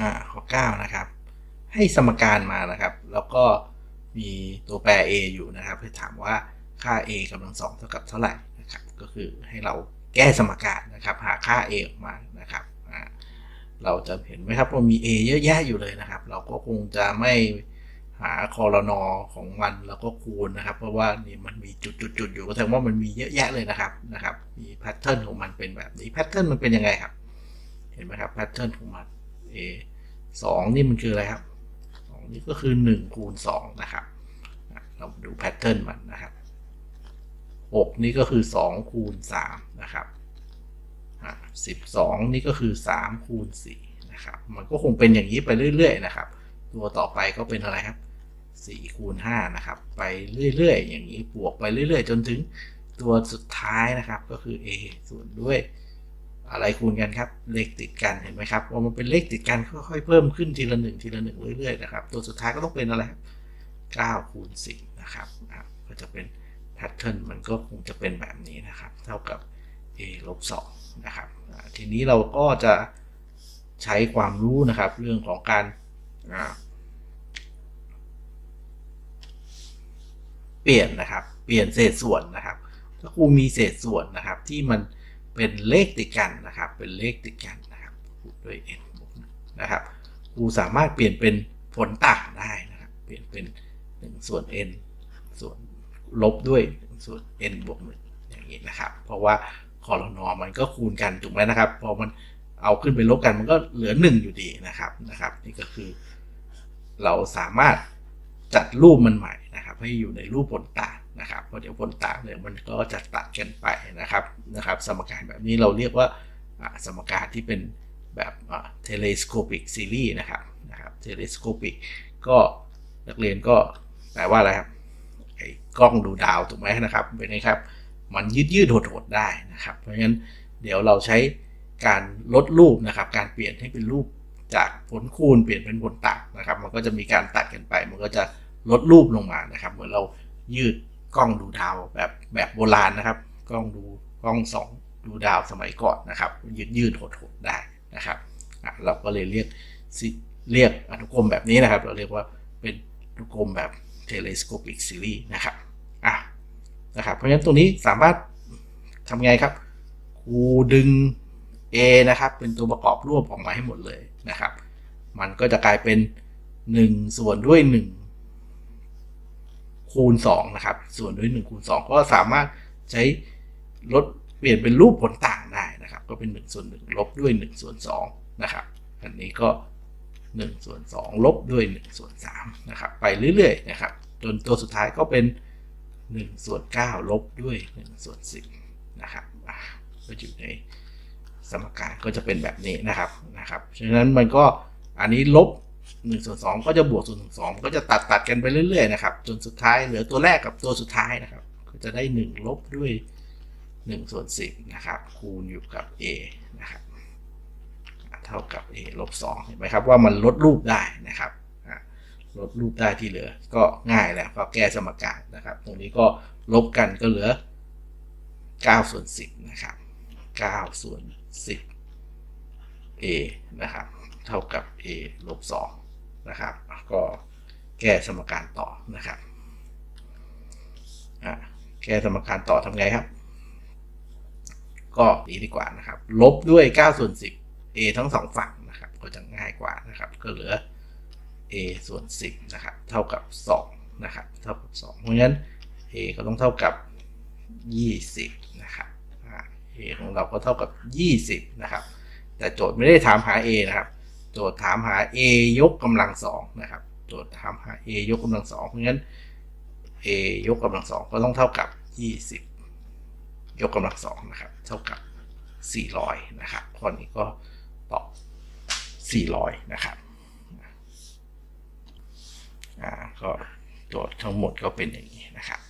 อ่าข้อ9นะครับ ให้สมการมานะครับ แล้วก็มีตัวแปร a อยู่นะครับให้ถามว่าค่า a กำลังสองเท่ากับเท่าไหร่นะครับ ก็คือให้เราแก้สมการนะครับ หาค่า a ออกมานะครับเราจะเห็นไหมครับว่ามี a เยอะแยะอยู่เลยนะครับ เราก็คงจะไม่หาคอรนอของมันแล้วก็คูณนะครับ เพราะว่านี่มันมีจุดๆๆอยู่ก็แสดงว่ามันมีเยอะแยะเลยนะครับนะครับ มีแพทเทิร์นของมันเป็นแบบนี้แพทเทิร์นมันเป็นยังไงครับ เห็นไหมครับแพทเทิร์นของมัน a สองนี่มันคืออะไรครับสองนี่ก็คือหนึ่งคูณสองนะครับ เราดูแพทเทิร์นมันนะครับหกนี่ก็คือสองคูณสามนะครับสิบสองนี่ก็คือสามคูณสี่นะครับ มันก็คงเป็นอย่างนี้ไปเรื่อยๆ นะครับ ตัวต่อไปก็เป็นอะไรครับสี่คูณห้านะครับ ไปเรื่อยๆ อย่างนี้บวกไปเรื่อยๆ จนถึงตัวสุดท้ายนะครับ ก็คือ a ส่วนด้วย อะไรคูณกันครับ เลขติดกันเห็นไหมครับว่ามันเป็นเลขติดกันค่อยๆเพิ่มขึ้นทีละหนึ่งทีละหนึ่งเรื่อยๆนะครับ ตัวสุดท้ายก็ต้องเป็นอะไรครับ9คูณ10นะครับก็จะเป็นแพทเทิร์นมันก็คงจะเป็นแบบนี้นะครับ เท่ากับ a ลบ2นะครับทีนี้เราก็จะใช้ความรู้นะครับ เรื่องของการเปลี่ยนนะครับ เปลี่ยนเศษส่วนนะครับ ถ้าครูมีเศษส่วนนะครับที่มัน เป็นเลขติดกันนะครับ เป็นเลขติดกันนะครับคูณด้วย n บวกหนึ่งนะครับครูสามารถเปลี่ยนเป็นผลต่างได้นะครับ เปลี่ยนเป็น 1 ส่วน n ส่วนลบด้วย1ส่วน n บวกหนึ่งอย่างนี้นะครับ เพราะว่าคอรนอมันก็คูณกันถูกไหมนะครับ พอมันเอาขึ้นไปลบกันมันก็เหลือ 1 อยู่ดีนะครับนะครับ นี่ก็คือ เราสามารถจัดรูปมันใหม่นะครับ ให้อยู่ในรูปผลต่าง นะครับเพราะเดี๋ยวผลต่างเนี่ยมันก็จะตัดกันไปนะครับนะครับ สมการแบบนี้เราเรียกว่าสมการที่เป็นแบบเทเลสโคปิกซีรีส์นะครับนะครับเทเลสโคปิกก็นักเรียนก็แปลว่าอะไรครับไอ้กล้องดูดาวถูกไหมนะครับเป็นไงครับ มันยืดยืดหดหดได้นะครับ เพราะฉะนั้นเดี๋ยวเราใช้การลดรูปนะครับ การเปลี่ยนให้เป็นรูปจากผลคูณเปลี่ยนเป็นผลต่างนะครับ มันก็จะมีการตัดกันไป มันก็จะลดรูปลงมานะครับ เหมือนเรายืด กล้องดูดาวแบบแบบโบราณนะครับ กล้องดูกล้องสองดูดาวสมัยก่อนนะครับ ยืดยืดหดหดได้นะครับเราก็เลยเรียกเรียกอนุกรมแบบนี้นะครับ เราเรียกว่าเป็นอนุกรมแบบ telescopic series นะครับอะนะครับเพราะฉะนั้นตรงนี้สามารถทำไงครับครูดึง A นะครับ เป็นตัวประกอบรวบออกมาให้หมดเลยนะครับ มันก็จะกลายเป็น 1 ส่วนด้วย 1 คูณ2นะครับ ส่วนด้วย1คูณ2ก็สามารถใช้ลดเปลี่ยนเป็นรูปผลต่างได้นะครับ ก็เป็น1ส่วน1ลบด้วย1ส่วน2นะครับอันนี้ก็1ส่วน2ลบด้วย1ส่วน3นะครับ ไปเรื่อยๆนะครับ จนตัวสุดท้ายก็เป็น1ส่วน9ลบด้วย1ส่วน10นะครับอะก็อยู่ในสมการก็จะเป็นแบบนี้นะครับนะครับ ฉะนั้นมันก็อันนี้ลบ 1ส่วน2ก็จะบวกส่วน2ก็จะตัดตัดกันไปเรื่อยๆนะครับ จนสุดท้ายเหลือตัวแรกกับตัวสุดท้ายนะครับ ก็จะได้ 1 ลบด้วย1ส่วน10นะครับ คูณอยู่กับ a นะครับเท่ากับ a ลบ2เห็นไหมครับว่ามันลดรูปได้นะครับลดรูปได้ที่เหลือ ก็ง่ายแล้วก็แก้สมการนะครับ ตรงนี้ก็ลบกันก็เหลือ9ส่วน10นะครับ9ส่วน10 a นะครับ เท่ากับ a ลบ2 นะครับ ก็แก้สมการต่อนะครับแก้สมการต่อทำไงครับ ก็นี้ดีกว่านะครับ ลบด้วย9ส่วน10 a ทั้งสองฝั่งนะครับ ก็จะง่ายกว่านะครับ ก็เหลือ a ส่วน 10 นะครับ เท่ากับ 2 นะครับ เท่ากับ 2 เพราะฉะนั้น a ก็ต้องเท่ากับ 20 นะครับ a ของเราก็เท่ากับ 20 นะครับ แต่โจทย์ไม่ได้ถามหา a นะครับ โจทย์ถามหา a ยกกำลังสองนะครับ โจทย์ถามหา a ยกกำลังสองเพราะงั้น a ยกกำลังสองก็ต้องเท่ากับ 20 ยกกำลังสองนะครับ เท่ากับ 400 นะครับข้อนี้ก็ตอบ 400 นะครับอ่าก็โจทย์ทั้งหมดก็เป็นอย่างนี้นะครับ